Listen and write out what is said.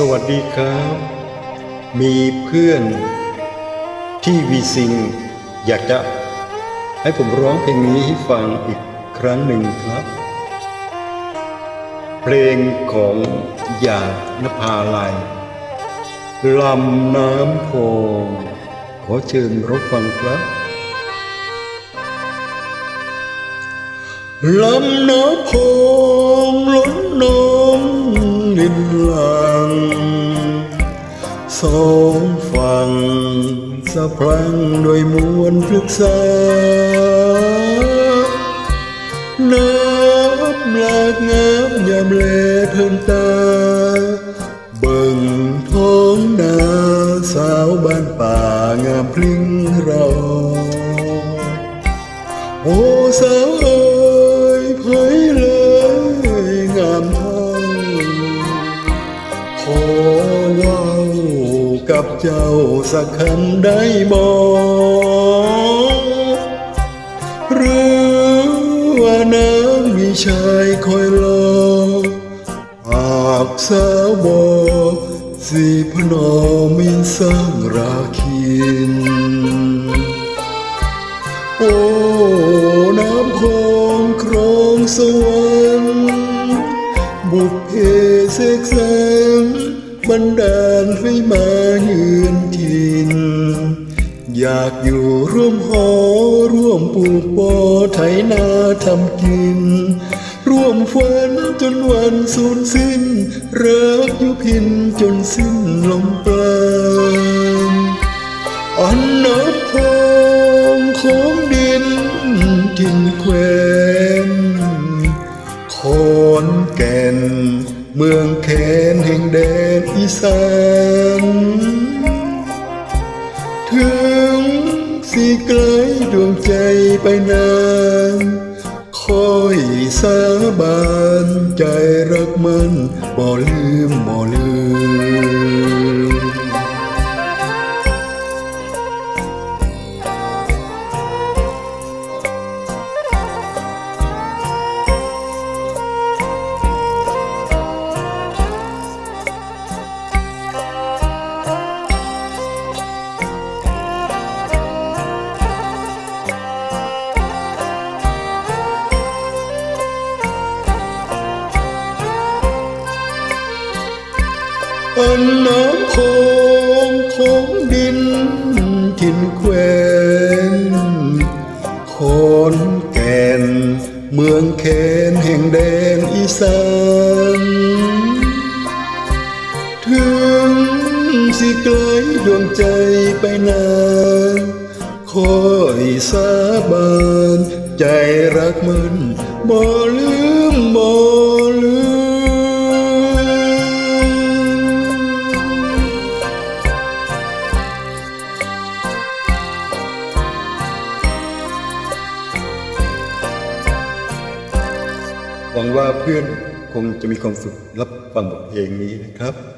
สวัสดีครับ มีเพื่อนที่วีซิงอยากจะให้ผมร้องเพลงนี้ให้ฟังอีกครั้งหนึ่งครับ เพลงของหยาดนภาลัยลำน้ำโพงขอเชิญรับฟังครับลำน้ำโพงล้นนองลินหลัง สองฝั่งสะพรังโดวยมวลพฤกษาน้ำหลากงามยามแลเพิ่นตา เบิ่งท้องนาสาวบ้านป่างามพลิ้งเรา โอ้สาวเอ๋ยเผยเลยงามเท่าขอ กับเจ้าสักคำได้บ่หรือว่าน้ำมีชายคอยรอหากสาวบอสิพนอมินสร้างราคิน โอ้น้ำโพงครองสวรรค์บุพเพเสกสรร บันดาลให้มาเยือนถิ่นอยากอยู่ร่วมหอร่วมปลูกปอไถนาทำกิน ร่วมฝันจนวันสูญสิ้น รักอยู่พินจนสิ้นลมปราณอันนับพองของดินทินแควนขอนแก่น เมืองแค งแดนอีสานถึงสิไกลดวงใจไปนานคอยสาบานใจรักมันบ่ลืมบ่ลืม อันน้ำโคงของดินทินแควนขอนแก่น เมืองแคนแห่งแดนอีสานถึงสิไกลดวงใจไปนานคอยสาบานใจรักมันบ่ลืมบ่ หวังว่าเพื่อนคงจะมีความสุขรับฟังบทเพลงนี้นะครับ